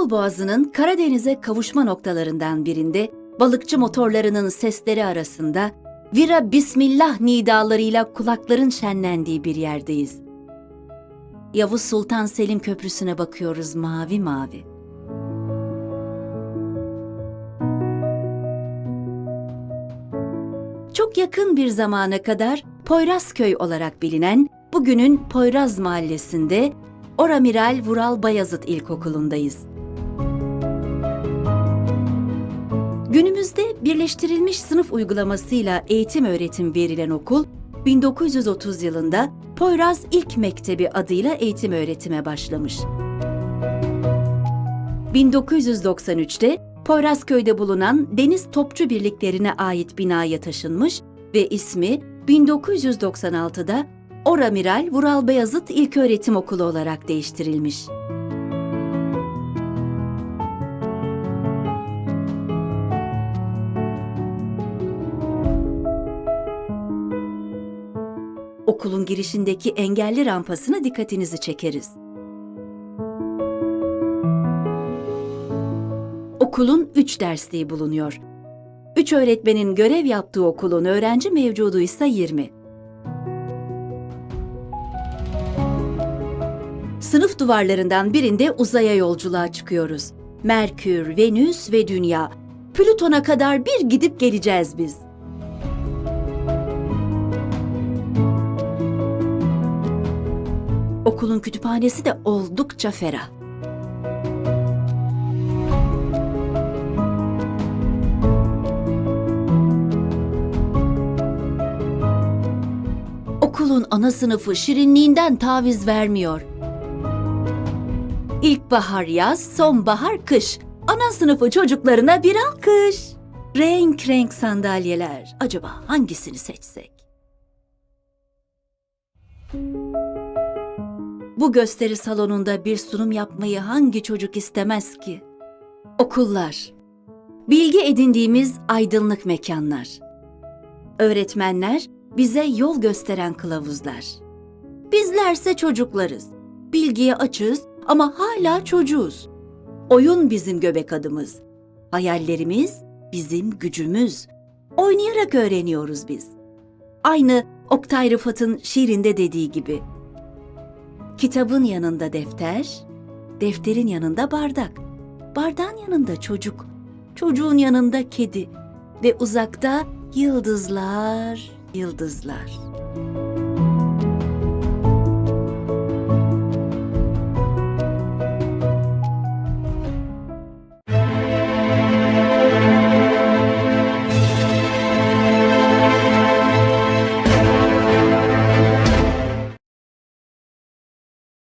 İstanbul Boğazı'nın Karadeniz'e kavuşma noktalarından birinde balıkçı motorlarının sesleri arasında vira bismillah nidalarıyla kulakların şenlendiği bir yerdeyiz. Yavuz Sultan Selim Köprüsü'ne bakıyoruz mavi mavi. Çok yakın bir zamana kadar Poyrazköy olarak bilinen bugünün Poyraz Mahallesi'nde Oramiral Vural Bayazıt İlkokulu'ndayız. Günümüzde birleştirilmiş sınıf uygulamasıyla eğitim öğretim verilen okul, 1930 yılında Poyraz İlk Mektebi adıyla eğitim öğretime başlamış. 1993'te Poyrazköy'de bulunan Deniz Topçu Birliklerine ait binaya taşınmış ve ismi 1996'da Oramiral Vural Beyazıt İlköğretim Okulu olarak değiştirilmiş. Okulun girişindeki engelli rampasına dikkatinizi çekeriz. Okulun üç dersliği bulunuyor. Üç öğretmenin görev yaptığı okulun öğrenci mevcudu ise 20. Sınıf duvarlarından birinde uzaya yolculuğa çıkıyoruz. Merkür, Venüs ve Dünya. Plüton'a kadar bir gidip geleceğiz biz. Okulun kütüphanesi de oldukça ferah. Okulun ana sınıfı şirinliğinden taviz vermiyor. İlkbahar yaz, sonbahar kış. Ana sınıfı çocuklarına bir alkış. Renk renk sandalyeler. Acaba hangisini seçsek? Bu gösteri salonunda bir sunum yapmayı hangi çocuk istemez ki? Okullar. Bilgi edindiğimiz aydınlık mekanlar. Öğretmenler bize yol gösteren kılavuzlar. Bizlerse çocuklarız. Bilgiye açız ama hala çocuğuz. Oyun bizim göbek adımız. Hayallerimiz bizim gücümüz. Oynayarak öğreniyoruz biz. Aynı Oktay Rıfat'ın şiirinde dediği gibi. Kitabın yanında defter, defterin yanında bardak. Bardağın yanında çocuk, çocuğun yanında kedi ve uzakta yıldızlar, yıldızlar.